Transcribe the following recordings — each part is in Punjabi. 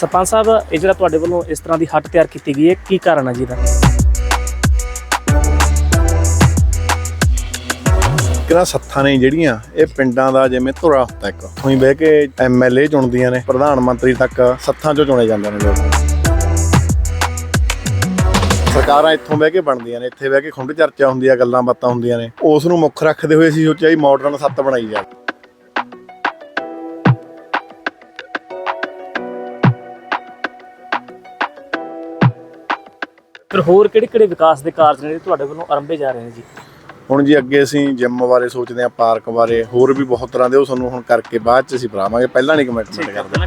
ਸਰਪੰਚ ਸਾਹਿਬ, ਇਹ ਜਿਹੜਾ ਤੁਹਾਡੇ ਵੱਲੋਂ ਇਸ ਤਰ੍ਹਾਂ ਦੀ ਹੱਟ ਤਿਆਰ ਕੀਤੀ ਗਈ ਹੈ, ਕੀ ਕਾਰਨ ਹੈ ਜੀ ਦਾ ਕਿਹੜਾ ਸੱਥਾਂ ਨੇ ਜਿਹੜੀਆਂ, ਇਹ ਪਿੰਡਾਂ ਦਾ ਜਿਵੇਂ ਧੁਰਾ ਹੁੰਦਾ ਇੱਕ। ਉੱਥੋਂ ਹੀ ਬਹਿ ਕੇ ਐਮਐਲਏ ਚੁਣਦੀਆਂ ਨੇ, ਪ੍ਰਧਾਨ ਮੰਤਰੀ ਤੱਕ ਸੱਥਾਂ 'ਚੋਂ ਚੁਣੇ ਜਾਂਦੇ ਨੇ ਲੋਕ। ਸਰਕਾਰਾਂ ਇੱਥੋਂ ਬਹਿ ਕੇ ਬਣਦੀਆਂ ਨੇ, ਇੱਥੇ ਬਹਿ ਕੇ ਖੁੰਡ ਚਰਚਾ ਹੁੰਦੀ ਆ, ਗੱਲਾਂ ਬਾਤਾਂ ਹੁੰਦੀਆਂ ਨੇ। ਉਸ ਨੂੰ ਮੁੱਖ ਰੱਖਦੇ ਹੋਏ ਅਸੀਂ ਸੋਚਿਆ ਜੀ ਮਾਡਰਨ ਸੱਤ ਬਣਾਈ ਜਾਵੇ। ਫਿਰ ਹੋਰ ਕਿਹੜੇ ਕਿਹੜੇ ਵਿਕਾਸ ਦੇ ਕਾਰਜ ਨੇ ਜਿਹੜੇ ਤੁਹਾਡੇ ਵੱਲੋਂ ਆਰੰਭੇ ਜਾ ਰਹੇ ਨੇ ਜੀ? ਹੁਣ ਜੀ ਅੱਗੇ ਅਸੀਂ ਜਿਮ ਬਾਰੇ ਸੋਚਦੇ ਆ ਪਾਰਕ ਬਾਰੇ ਹੋਰ ਵੀ ਬਹੁਤ ਤਰ੍ਹਾਂ ਦੇ ਉਹ ਸਾਨੂੰ ਹੁਣ ਕਰਕੇ ਬਾਅਦ ਚ ਅਸੀਂ ਭਰਾਵਾਂਗੇ ਪਹਿਲਾਂ ਨਹੀਂ ਕਮਿਟਮੈਂਟ ਕਰਦੇ।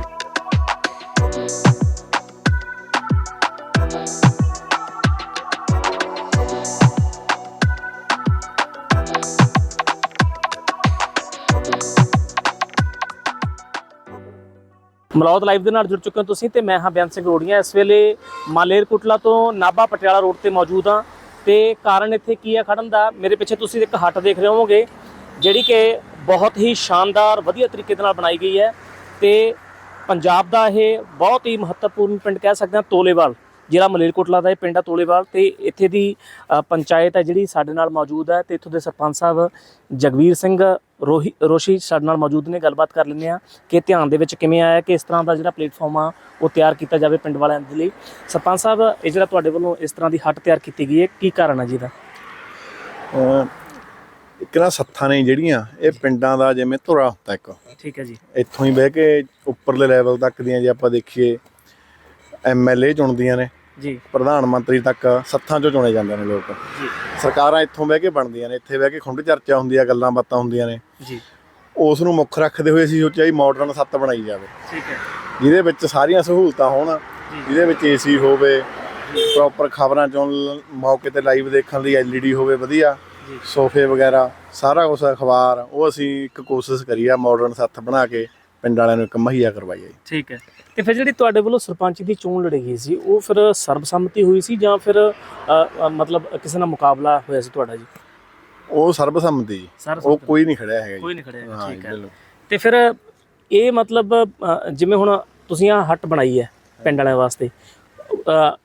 ਮਲੌਦ ਲਾਈਵ ਦੇ ਨਾਲ ਜੁੜ ਚੁੱਕੇ ਹੋ ਤੁਸੀਂ ਤੇ ਮੈਂ ਹਾਂ ਬਿਆਨ ਸਿੰਘ ਰੋੜੀਆਂ। ਇਸ ਵੇਲੇ ਮਾਲੇਰਕੋਟਲਾ ਤੋਂ ਨਾਭਾ ਪਟਿਆਲਾ ਰੋਡ ਤੇ ਮੌਜੂਦ ਹਾਂ ਤੇ ਕਾਰਨ ਇੱਥੇ ਕੀ ਹੈ ਖੜਨ ਦਾ? ਮੇਰੇ ਪਿੱਛੇ ਤੁਸੀਂ ਇੱਕ ਹੱਟ ਦੇਖ ਰਹੇ ਹੋਵੋਗੇ, ਜਿਹੜੀ ਕਿ ਬਹੁਤ ਹੀ ਸ਼ਾਨਦਾਰ, ਵਧੀਆ ਤਰੀਕੇ ਦੇ ਨਾਲ ਬਣਾਈ ਗਈ ਹੈ ਤੇ ਪੰਜਾਬ ਦਾ ਇਹ ਬਹੁਤ ਹੀ ਮਹੱਤਵਪੂਰਨ ਪਿੰਡ ਕਹਿ ਸਕਦੇ ਹਾਂ ਤੋਲੇਵਾਲ। ਜ਼ਿਲ੍ਹਾ ਮਲੇਰਕੋਟਲਾ ਦਾ ਇਹ ਪਿੰਡ ਆ ਤੋਲੇਵਾਲ ਤੇ ਇੱਥੇ ਦੀ ਪੰਚਾਇਤ ਹੈ ਜਿਹੜੀ ਸਾਡੇ ਨਾਲ ਮੌਜੂਦ ਹੈ ਤੇ ਇੱਥੋਂ ਦੇ ਸਰਪੰਚ ਸਾਹਿਬ ਜਗਵੀਰ ਸਿੰਘ ਰੋਹੀ ਰੋਸ਼ੀ ਸਾਡੇ ਨਾਲ ਮੌਜੂਦ ਨੇ ਗੱਲਬਾਤ ਕਰ ਲੈਂਦੇ ਆ ਕਿ ਧਿਆਨ ਦੇ ਵਿੱਚ ਕਿਵੇਂ ਆਇਆ ਕਿ ਇਸ ਤਰ੍ਹਾਂ ਦਾ ਜਿਹੜਾ ਪਲੇਟਫਾਰਮ ਆ ਉਹ ਤਿਆਰ ਕੀਤਾ ਜਾਵੇ ਪਿੰਡ ਵਾਲਿਆਂ ਦੇ ਲਈ। ਸਰਪੰਚ ਸਾਹਿਬ ਇਹ ਜਿਹੜਾ ਤੁਹਾਡੇ ਵੱਲੋਂ ਇਸ ਤਰ੍ਹਾਂ ਦੀ ਹੱਟ ਤਿਆਰ ਕੀਤੀ ਗਈ ਹੈ ਕੀ ਕਾਰਨ ਹੈ ਜੀ ਦਾ ਇੱਕ ਨਾ ਸੱਥਾਂ ਨੇ ਜਿਹੜੀਆਂ ਇਹ ਪਿੰਡਾਂ ਦਾ ਜਿਵੇਂ ਧੁਰਾ ਹੁੰਦਾ ਇੱਕ। ਠੀਕ ਹੈ ਜੀ। ਇੱਥੋਂ ਹੀ ਬਹਿ ਕੇ ਉੱਪਰਲੇ ਲੈਵਲ ਤੱਕ ਦੀਆਂ ਜੇ ਆਪਾਂ ਦੇਖੀਏ ਐਮਐਲਏ ਚੁਣਦੀਆਂ ਨੇ। ਜੀ। ਪ੍ਰਧਾਨ ਮੰਤਰੀ ਤੱਕ ਸੱਥਾਂ 'ਚੋਂ ਚੁਣੇ ਜਾਂਦੇ ਨੇ ਲੋਕ। ਜੀ। ਸਰਕਾਰਾਂ ਇੱਥੋਂ ਬਹਿ ਕੇ ਬਣਦੀਆਂ ਨੇ ਇੱਥੇ ਬਹਿ ਕੇ ਖੁੰਡ ਚਰਚਾ ਹੁੰਦੀ ਆ ਗੱਲਾਂ ਬਾਤਾਂ ਹੁੰਦੀਆਂ ਨੇ। ਜੀ। ਉਸ ਨੂੰ ਮੁੱਖ ਰੱਖਦੇ ਹੋਏ ਅਸੀਂ ਸੋਚਿਆ ਜੀ ਮਾਡਰਨ ਸੱਤ ਬਣਾਈ ਜਾਵੇ। ਠੀਕ ਹੈ। ਜਿਹਦੇ ਵਿੱਚ ਸਾਰੀਆਂ ਸਹੂਲਤਾਂ ਹੋਣ ਜਿਹਦੇ ਵਿੱਚ ਏਸੀ ਹੋਵੇ ਪ੍ਰੋਪਰ ਖਬਰਾਂ ਚੋਂ ਮੌਕੇ ਤੇ ਲਾਈਵ ਦੇਖਣ ਲਈ ਐਲਈਡੀ ਹੋਵੇ ਵਧੀਆ। ਸੋਫੇ ਵਗੈਰਾ ਸਾਰਾ ਕੁਝ ਅਖਬਾਰ ਉਹ ਅਸੀਂ ਇੱਕ ਕੋਸ਼ਿਸ਼ ਕਰੀ ਆ ਮਾਡਰਨ ਸੱਥ ਬਣਾ ਕੇ। ਪਿੰਡ ਵਾਲਿਆਂ ਨੂੰ ਇੱਕ ਮੁਹੱਈਆ ਕਰਵਾਈਆ ਜੀ। ਠੀਕ ਹੈ। ਤੇ ਫਿਰ ਜਿਹੜੀ ਤੁਹਾਡੇ ਵੱਲੋਂ ਸਰਪੰਚ ਦੀ ਚੋਣ ਲੜੀ ਗਈ ਸੀ ਉਹ ਫਿਰ ਸਰਬਸੰਮਤੀ ਹੋਈ ਸੀ ਜਾਂ ਫਿਰ ਅ, ਅ, ਮਤਲਬ ਕਿਸੇ ਨਾਲ ਮੁਕਾਬਲਾ ਹੋਇਆ ਸੀ ਤੁਹਾਡਾ ਜੀ? ਉਹ ਸਰਬਸੰਮਤੀ ਜੀ। ਉਹ ਸਰਬਸੰਮਤੀ ਕੋਈ ਨਹੀਂ ਖੜਿਆ ਹੈਗਾ ਜੀ। ਕੋਈ ਨਹੀਂ ਖੜਿਆ ਹਾਂ ਠੀਕ ਹੈ। ਬਿਲਕੁਲ। ਤੇ ਫਿਰ ਇਹ ਮਤਲਬ ਅ, ਜਿਵੇਂ ਹੁਣ ਤੁਸੀਂ ਆ ਹੱਟ ਬਣਾਈ ਹੈ ਪਿੰਡ ਵਾਲਿਆਂ ਵਾਸਤੇ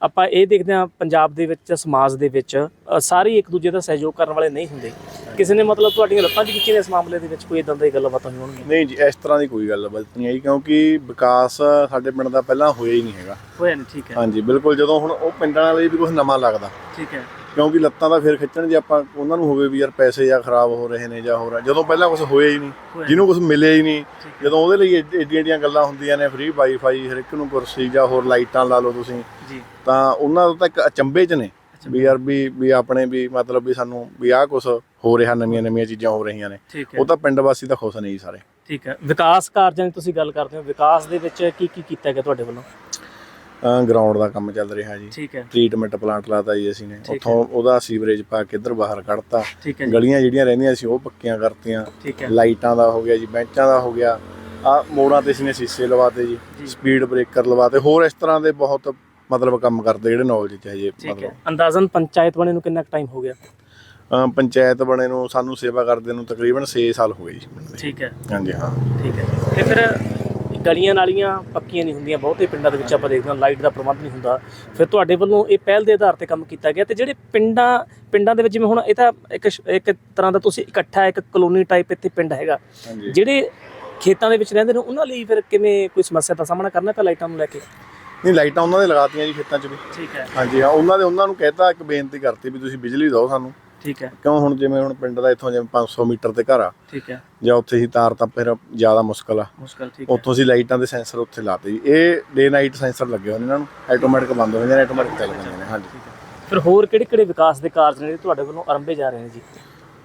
ਆਪਾਂ ਇਹ ਦੇਖਦੇ ਹਾਂ ਪੰਜਾਬ ਦੇ ਵਿੱਚ ਸਮਾਜ ਦੇ ਵਿੱਚ ਸਾਰੇ ਇੱਕ ਦੂਜੇ ਦਾ ਸਹਿਯੋਗ ਕਰਨ ਵਾਲੇ ਨਹੀਂ ਹੁੰਦੇ। ਕਿਸੇ ਨੇ ਮਤਲਬ ਤੁਹਾਡੀਆਂ ਲੱਤਾਂ 'ਚ ਖਿੱਚੀਆਂ ਇਸ ਮਾਮਲੇ ਦੇ ਵਿੱਚ ਕੋਈ ਇਦਾਂ ਦੀ ਗੱਲਬਾਤ ਹੋਈ ਹੋਣਗੀ ਨਹੀਂ ਜੀ ਇਸ ਤਰ੍ਹਾਂ ਦੀ ਕੋਈ ਗੱਲ ਬਾਤ ਨਹੀਂ ਆਈ ਕਿਉਂਕਿ ਵਿਕਾਸ ਸਾਡੇ ਪਿੰਡ ਦਾ ਪਹਿਲਾਂ ਹੋਇਆ ਹੀ ਨਹੀਂ ਹੈਗਾ। ਹੋਇਆ ਨਹੀਂ ਠੀਕ ਹੈ। ਹਾਂਜੀ ਬਿਲਕੁਲ ਜਦੋਂ ਹੁਣ ਉਹ ਪਿੰਡਾਂ ਵਾਲੇ ਵੀ ਕੁਝ ਨਵਾਂ ਲੱਗਦਾ। ਠੀਕ ਹੈ। ਕਿਉਂਕਿ ਲੱਤਾਂ ਦਾ ਫਿਰ ਖਿੱਚਣ ਜੇ ਆਪਾਂ ਉਹਨਾਂ ਨੂੰ ਹੋਵੇ ਵੀ ਯਾਰ ਪੈਸੇ ਜਾਂ ਖਰਾਬ ਹੋ ਰਹੇ ਨੇ ਜਾਂ ਹੋ ਰਿਹਾ ਜਦੋਂ ਪਹਿਲਾਂ ਕੁਝ ਹੋਇਆ ਹੀ ਨਹੀਂ ਜਿਹਨੂੰ ਕੁਝ ਮਿਲਿਆ ਹੀ ਨਹੀਂ। ਜਦੋਂ ਉਹਦੇ ਲਈ ਏਡੀ- ਏਡੀਆਂ ਏਡੀਆਂ ਗੱਲਾਂ ਹੁੰਦੀਆਂ ਨੇ ਫ੍ਰੀ ਵਾਈਫਾਈ ਹਰ ਇੱਕ ਨੂੰ ਕੁਰਸੀ ਜਾਂ ਹੋਰ ਲਾਈਟਾਂ ਲਾ ਲਓ ਤੁਸੀਂ ਜੀ। ਤਾਂ ਉਹਨਾਂ ਦਾ ਤਾਂ ਇੱਕ ਅਚੰਭੇ 'ਚ ਨੇ ਵੀ ਯਾਰ ਵੀ ਵੀ ਆਪਣੇ ਵੀ ਮਤਲਬ ਵੀ ਸਾਨੂੰ ਵੀ ਆਹ ਕੁਝ ਹੋ ਰਿਹਾ ਨਵੀਆਂ ਨਵੀਆਂ ਚੀਜ਼ਾਂ ਹੋ ਰਹੀਆਂ ਨੇ ਉਹ ਤਾਂ ਪਿੰਡ ਵਾਸੀ ਤਾਂ ਖੁਸ਼ ਨੇ ਜੀ ਸਾਰੇ। ਠੀਕ ਹੈ। ਵਿਕਾਸ ਕਾਰਜਾਂ ਦੀ ਤੁਸੀਂ ਗੱਲ ਕਰਦੇ ਹੋ ਵਿਕਾਸ ਦੇ ਵਿੱਚ ਕੀ ਕੀ ਕੀਤਾ ਗਿਆ ਤੁਹਾਡੇ ਵੱਲੋਂ? ਗਰਾਊਂਡ ਦਾ ਕੰਮ ਚੱਲ ਰਿਹਾ ਜੀ। ਠੀਕ ਹੈ। ਟ੍ਰੀਟਮੈਂਟ ਪਲਾਂਟ ਲਾਤਾ ਜੀ ਅਸੀਂ ਨੇ। ਉੱਥੋਂ ਉਹਦਾ ਸੀਵਰੇਜ ਪਾ ਕੇ ਇੱਧਰ ਬਾਹਰ ਕੱਢਤਾ। ਠੀਕ ਹੈ ਜੀ। ਗਲੀਆਂ ਜਿਹੜੀਆਂ ਰਹਿੰਦੀਆਂ ਸੀ ਉਹ ਪੱਕੀਆਂ ਕਰਤੀਆਂ। ਠੀਕ ਹੈ। ਲਾਈਟਾਂ ਦਾ ਹੋ ਗਿਆ ਜੀ ਬੈਂਚਾਂ ਦਾ ਹੋ ਗਿਆ। ਆ ਮੋੜਾਂ ਤੇ ਅਸੀਂ ਨੇ ਸ਼ੀਸ਼ੇ ਲਵਾਤੇ ਜੀ ਜੀ। ਸਪੀਡ ਬ੍ਰੇਕਰ ਲਵਾਤੇ। ਹੋਰ ਇਸ ਤਰ੍ਹਾਂ ਦੇ ਬਹੁਤ ਮਤਲਬ ਕੰਮ ਕਰਦੇ ਜਿਹੜੇ ਨੌਲੇਜ ਚ ਹੈ ਜੀ ਠੀਕ ਹੈ। ਮਤਲਬ। ਅੰਦਾਜ਼ਨ ਪੰਚਾਇਤ ਬਣੇ ਨੂੰ ਕਿੰਨਾ ਟਾਈਮ ਹੋ ਗਿਆ? ਅਮ ਪੰਚਾਇਤ ਬਣੇ ਨੂੰ ਸਾਨੂੰ ਸੇਵਾ ਕਰਦੇ ਨੂੰ ਤਕਰੀਬਨ 6 ਸਾਲ ਹੋ ਗਏ ਜੀ। ਠੀਕ ਹੈ। ਹਾਂਜੀ ਹਾਂ। ਠੀਕ ਹੈ। ਤੇ ਫਿਰ ਗਲੀਆਂ ਨਾਲੀਆਂ ਪੱਕੀਆਂ ਨਹੀਂ ਹੁੰਦੀਆਂ ਬਹੁਤੇ ਪਿੰਡਾਂ ਦੇ ਵਿੱਚ ਆਪਾਂ ਦੇਖਦੇ ਹਾਂ ਲਾਈਟ ਦਾ ਪ੍ਰਬੰਧ ਨਹੀਂ ਹੁੰਦਾ। ਫਿਰ ਤੁਹਾਡੇ ਵੱਲੋਂ ਇਹ ਪਹਿਲ ਦੇ ਆਧਾਰ ਤੇ ਕੰਮ ਕੀਤਾ ਗਿਆ ਤੇ ਜਿਹੜੇ ਪਿੰਡਾਂ ਪਿੰਡਾਂ ਦੇ ਵਿੱਚ ਜਿਵੇਂ ਹੁਣ ਇਹ ਤਾਂ ਇੱਕ ਇੱਕ ਤਰ੍ਹਾਂ ਦਾ ਤੁਸੀਂ ਇਕੱਠਾ ਇੱਕ ਕਲੋਨੀ ਟਾਈਪ ਇੱਥੇ ਪਿੰਡ ਹੈਗਾ। ਜਿਹੜੇ ਖੇਤਾਂ ਦੇ ਵਿੱਚ ਰਹਿੰਦੇ ਨੇ ਉਹਨਾਂ ਲਈ ਫਿਰ ਕਿਵੇਂ ਕੋਈ ਸਮੱਸਿਆ ਦਾ ਸਾਹਮਣਾ ਕਰਨਾ ਪਿਆ ਲਾਈਟਾਂ ਨੂੰ ਲੈ ਕੇ? ਨਹੀਂ ਲਾਈਟਾਂ ਉਹਨਾਂ ਦੇ ਲਗਾਤੀਆਂ ਜੀ ਖੇਤਾਂ 'ਚ ਵੀ। ਠੀਕ ਹੈ। ਹਾਂਜੀ ਹਾਂ ਉਹਨਾਂ ਦੇ ਉਹਨਾਂ ਨੂੰ ਕਹਿਤਾ ਇੱਕ ਬੇਨਤੀ ਕਰਤੀ ਵੀ ਤੁਸੀਂ ਬਿਜਲੀ ਦਿਓ ਸਾਨੂੰ। ਠੀਕ ਹੈ। ਕਿਉਂ ਹੁਣ ਜਿਵੇਂ ਹੁਣ ਪਿੰਡ ਦਾ ਇੱਥੋਂ ਜਿਵੇਂ 500 ਮੀਟਰ ਤੇ ਘਰ ਆ ਠੀਕ ਹੈ। ਜਾਂ ਉੱਥੇ ਹੀ ਤਾਰ ਤਾਂ ਫਿਰ ਜ਼ਿਆਦਾ ਮੁਸ਼ਕਲ ਆ। ਮੁਸ਼ਕਲ ਠੀਕ ਹੈ। ਉੱਥੋਂ ਅਸੀਂ ਲਾਈਟਾਂ ਦੇ ਸੈਂਸਰ ਉੱਥੇ ਲਾਤੇ ਜੀ। ਇਹ ਡੇ ਨਾਈਟ ਸੈਂਸਰ ਲੱਗੇ ਹੋਏ ਨੇ ਇਹਨਾਂ ਨੂੰ ਆਟੋਮੈਟਿਕ ਬੰਦ ਹੋ ਜਾਂਦੇ ਨੇ ਆਟੋਮੈਟਿਕ ਚੱਲ ਜਾਂਦੇ ਨੇ ਹਾਂਜੀ। ਫਿਰ ਹੋਰ ਕਿਹੜੇ ਕਿਹੜੇ ਵਿਕਾਸ ਦੇ ਕਾਰਜ ਨੇ ਜਿਹੜੇ ਤੁਹਾਡੇ ਵੱਲੋਂ ਆਰੰਭੇ ਜਾ ਰਹੇ ਨੇ ਜੀ?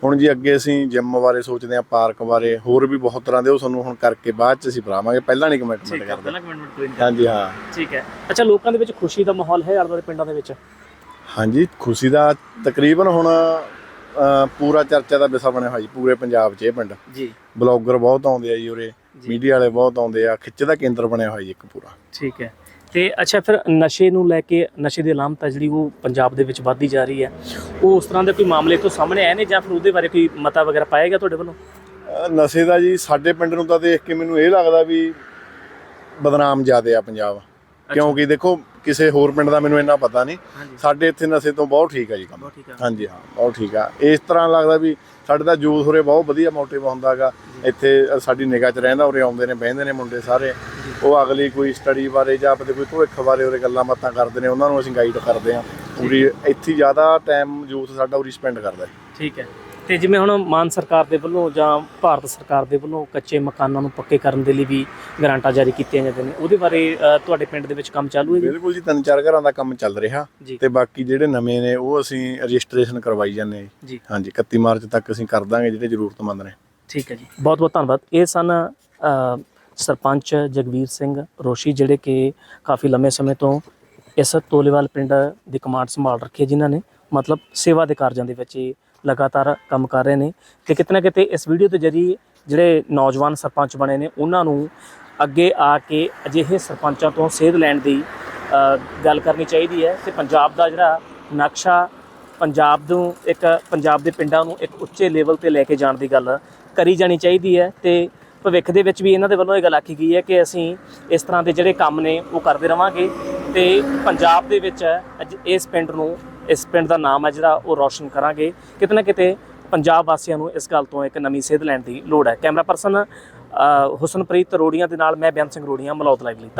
ਹੁਣ ਜੀ ਅੱਗੇ ਅਸੀਂ ਜਿਮ ਬਾਰੇ ਸੋਚਦੇ ਆ ਪਾਰਕ ਬਾਰੇ ਹੋਰ ਵੀ ਬਹੁਤ ਤਰ੍ਹਾਂ ਦੇ ਉਹ ਸਾਨੂੰ ਹੁਣ ਕਰਕੇ ਬਾਅਦ ਚ ਅਸੀਂ ਭਰਾਵਾਂਗੇ। ਪਹਿਲਾਂ ਨਹੀਂ ਕਮਿਟਮੈਂਟ ਕਰਦੇ। ਪਹਿਲਾਂ ਕਮੈਂਟਮੈਂਟ ਕੋਈ ਨਹੀਂ ਹਾਂਜੀ ਹਾਂ। ਠੀਕ ਹੈ। ਅੱਛਾ ਲੋਕਾਂ ਦੇ ਵਿੱਚ ਖੁਸ਼ੀ ਦਾ ਮਾਹੌਲ ਹੈ ਆਲੇ ਦੁਆਲੇ ਪਿੰਡਾਂ ਦੇ ਵਿੱਚ? ਹਾਂਜੀ ਖੁਸ਼ੀ ਦਾ ਤਕਰੀਬਨ ਹੁਣ ਪੂਰਾ ਚਰਚਾ ਦਾ ਵਿਸ਼ਾ ਬਣਿਆ ਹੋਇਆ ਜੀ ਪੂਰੇ ਪੰਜਾਬ 'ਚ ਇਹ ਪਿੰਡ। ਜੀ। ਬਲੌਗਰ ਬਹੁਤ ਆਉਂਦੇ ਆ ਜੀ ਉਰੇ। ਮੀਡੀਆ ਵਾਲੇ ਬਹੁਤ ਆਉਂਦੇ ਆ ਖਿੱਚ ਦਾ ਕੇਂਦਰ ਬਣਿਆ ਹੋਇਆ ਜੀ ਇੱਕ ਪੂਰਾ। ਠੀਕ ਹੈ। ਤੇ ਅੱਛਾ ਫਿਰ ਨਸ਼ੇ ਨੂੰ ਲੈ ਕੇ ਨਸ਼ੇ ਦੀ ਅਲਾਮਤ ਜਿਹੜੀ ਉਹ ਪੰਜਾਬ ਦੇ ਵਿੱਚ ਵੱਧਦੀ ਜਾ ਰਹੀ ਹੈ ਉਹ ਉਸ ਤਰ੍ਹਾਂ ਦੇ ਕੋਈ ਮਾਮਲੇ ਤੋਂ ਸਾਹਮਣੇ ਆਏ ਨੇ ਜਾਂ ਫਿਰ ਉਹਦੇ ਬਾਰੇ ਕੋਈ ਮਤਾ ਵਗੈਰਾ ਪਾਇਆ ਗਿਆ ਤੁਹਾਡੇ ਵੱਲੋਂ? ਨਸ਼ੇ ਦਾ ਜੀ ਸਾਡੇ ਪਿੰਡ ਨੂੰ ਤਾਂ ਦੇਖ ਕੇ ਮੈਨੂੰ ਇਹ ਲੱਗਦਾ ਵੀ ਬਦਨਾਮ ਜ਼ਿਆਦੇ ਆ ਪੰਜਾਬ। ਕਿਉਂਕਿ ਦੇਖੋ ਕਿਸੇ ਹੋਰ ਪਿੰਡ ਦਾ ਮੈਨੂੰ ਇੰਨਾ ਪਤਾ ਨਹੀਂ। ਸਾਡੇ ਇੱਥੇ ਨਸ਼ੇ ਤੋਂ ਬਹੁਤ ਠੀਕ ਆ ਜੀ ਕੰਮ। ਆ। ਹਾਂਜੀ ਹਾਂ ਬਹੁਤ ਠੀਕ ਆ। ਇਸ ਤਰ੍ਹਾਂ ਲੱਗਦਾ ਵੀ ਸਾਡੇ ਦਾ ਯੂਥ ਉਰੇ ਬਹੁਤ ਵਧੀਆ ਮੋਟਿਵ ਹੁੰਦਾਗਾ ਇੱਥੇ ਸਾਡੀ ਨਿਗਾਹ 'ਚ ਰਹਿੰਦਾ ਉਰੇ ਆਉਂਦੇ ਨੇ ਬਹਿੰਦੇ ਨੇ ਮੁੰਡੇ ਸਾਰੇ। ਉਹ ਅਗਲੀ ਕੋਈ ਸਟੱਡੀ ਬਾਰੇ ਜਾਂ ਆਪਣੇ ਕੋਈ ਭਵਿੱਖ ਬਾਰੇ ਉਰੇ ਗੱਲਾਂ ਬਾਤਾਂ ਕਰਦੇ ਨੇ ਉਹਨਾਂ ਨੂੰ ਅਸੀਂ ਗਾਈਡ ਕਰਦੇ ਹਾਂ। ਪੂਰੀ ਇੱਥੇ ਹੀ ਜ਼ਿਆਦਾ ਟਾਈਮ ਯੂਥ ਸਾਡਾ ਉਰੇ ਸਪੈਂਡ ਕਰਦਾ। ਹੈ ਠੀਕ ਹੈ। ਤੇ ਜਿਵੇਂ ਹੁਣ ਮਾਨ ਸਰਕਾਰ ਦੇ ਵੱਲੋਂ ਜਾਂ ਭਾਰਤ ਸਰਕਾਰ ਦੇ ਵੱਲੋਂ ਕੱਚੇ ਮਕਾਨਾਂ ਨੂੰ ਪੱਕੇ ਕਰਨ ਦੇ ਲਈ ਵੀ ਗ੍ਰਾਂਟਾਂ ਜਾਰੀ ਕੀਤੀਆਂ ਜਾਂਦੀਆਂ ਨੇ ਉਹਦੇ ਬਾਰੇ ਅ, ਤੁਹਾਡੇ ਪਿੰਡ ਦੇ ਵਿੱਚ ਕੰਮ ਚਾਲੂ ਹੈ ਜੀ? ਬਿਲਕੁਲ ਜੀ ਤਿੰਨ ਚਾਰ ਘਰਾਂ ਦਾ ਕੰਮ ਚੱਲ ਰਿਹਾ ਜੀ। ਤੇ ਬਾਕੀ ਜਿਹੜੇ ਨਵੇਂ ਨੇ ਉਹ ਅਸੀਂ ਰਜਿਸਟ੍ਰੇਸ਼ਨ ਕਰਵਾਈ ਜਾਂਦੇ ਹਾਂ ਜੀ। ਜੀ। ਹਾਂਜੀ 31 ਮਾਰਚ ਤੱਕ ਅਸੀਂ ਕਰ ਦਾਂਗੇ ਜਿਹੜੇ ਜ਼ਰੂਰਤਮੰਦ ਨੇ। ਠੀਕ ਹੈ ਜੀ। ਬਹੁਤ ਬਹੁਤ ਧੰਨਵਾਦ। ਇਹ ਸਨ ਅ, ਸਰਪੰਚ ਜਗਵੀਰ ਸਿੰਘ ਰੋਸ਼ੀ ਜਿਹੜੇ ਕਿ ਕਾਫੀ ਲੰਮੇ ਸਮੇਂ ਤੋਂ ਇਸ ਤੋਲੇਵਾਲ ਪਿੰਡ ਦੀ ਕਮਾਂਡ ਸੰਭਾਲ ਰੱਖੀ ਹੈ ਜਿਨ੍ਹਾਂ ਨੇ ਮਤਲਬ ਸੇਵਾ ਦੇ ਕਾਰਜਾਂ ਦੇ ਵਿੱਚ ਇਹ ਲਗਾਤਾਰ ਕੰਮ ਕਰ ਰਹੇ ਨੇ ਤੇ ਕਿਤੇ ਨਾ ਕਿਤੇ ਇਸ ਵੀਡੀਓ ਦੇ ਜ਼ਰੀਏ ਜਿਹੜੇ ਨੌਜਵਾਨ ਸਰਪੰਚ ਬਣੇ ਨੇ, ਉਹਨਾਂ ਨੂੰ ਅੱਗੇ ਆ ਕੇ ਅਜਿਹੇ ਸਰਪੰਚਾਂ ਤੋਂ ਸੇਧ ਲੈਣ ਦੀ ਗੱਲ ਕਰਨੀ ਚਾਹੀਦੀ ਹੈ ਤੇ ਪੰਜਾਬ ਦਾ ਜਿਹੜਾ ਨਕਸ਼ਾ ਪੰਜਾਬ ਨੂੰ ਇੱਕ, ਪੰਜਾਬ ਦੇ ਪਿੰਡਾਂ ਨੂੰ ਇੱਕ ਉੱਚੇ ਲੈਵਲ ਤੇ ਲੈ ਕੇ ਜਾਣ ਦੀ ਗੱਲ ਕਰੀ ਜਾਣੀ ਚਾਹੀਦੀ ਹੈ ਤੇ ਭਵਿੱਖ ਦੇ ਵਿੱਚ ਵੀ ਇਹਨਾਂ ਦੇ ਵੱਲੋਂ ਇਹ ਗੱਲ ਆਖੀ ਗਈ ਹੈ ਕਿ ਅਸੀਂ ਇਸ ਤਰ੍ਹਾਂ ਦੇ ਜਿਹੜੇ ਕੰਮ ਨੇ ਉਹ ਕਰਦੇ ਰਵਾਂਗੇ ਤੇ ਪੰਜਾਬ ਦੇ ਵਿੱਚ ਅੱਜ ਇਸ ਪਿੰਡ ਨੂੰ ਇਸ ਪਿੰਡ ਦਾ ਨਾਮ ਹੈ ਜਿਹੜਾ ਉਹ ਰੌਸ਼ਨ ਕਰਾਂਗੇ। ਕਿਤੇ ਨਾ ਕਿਤੇ ਪੰਜਾਬ ਵਾਸੀਆਂ ਨੂੰ ਇਸ ਗੱਲ ਤੋਂ ਇੱਕ ਨਵੀਂ ਸੇਧ ਲੈਣ ਦੀ ਲੋੜ ਹੈ। ਕੈਮਰਾ ਪਰਸਨ ਹੁਸਨਪ੍ਰੀਤ ਰੋੜੀਆਂ ਦੇ ਨਾਲ ਮੈਂ ਬਿਆਨ ਸਿੰਘ ਰੋੜੀਆਂ ਮਲੌਤ ਲਾਈਵ ਲਈ।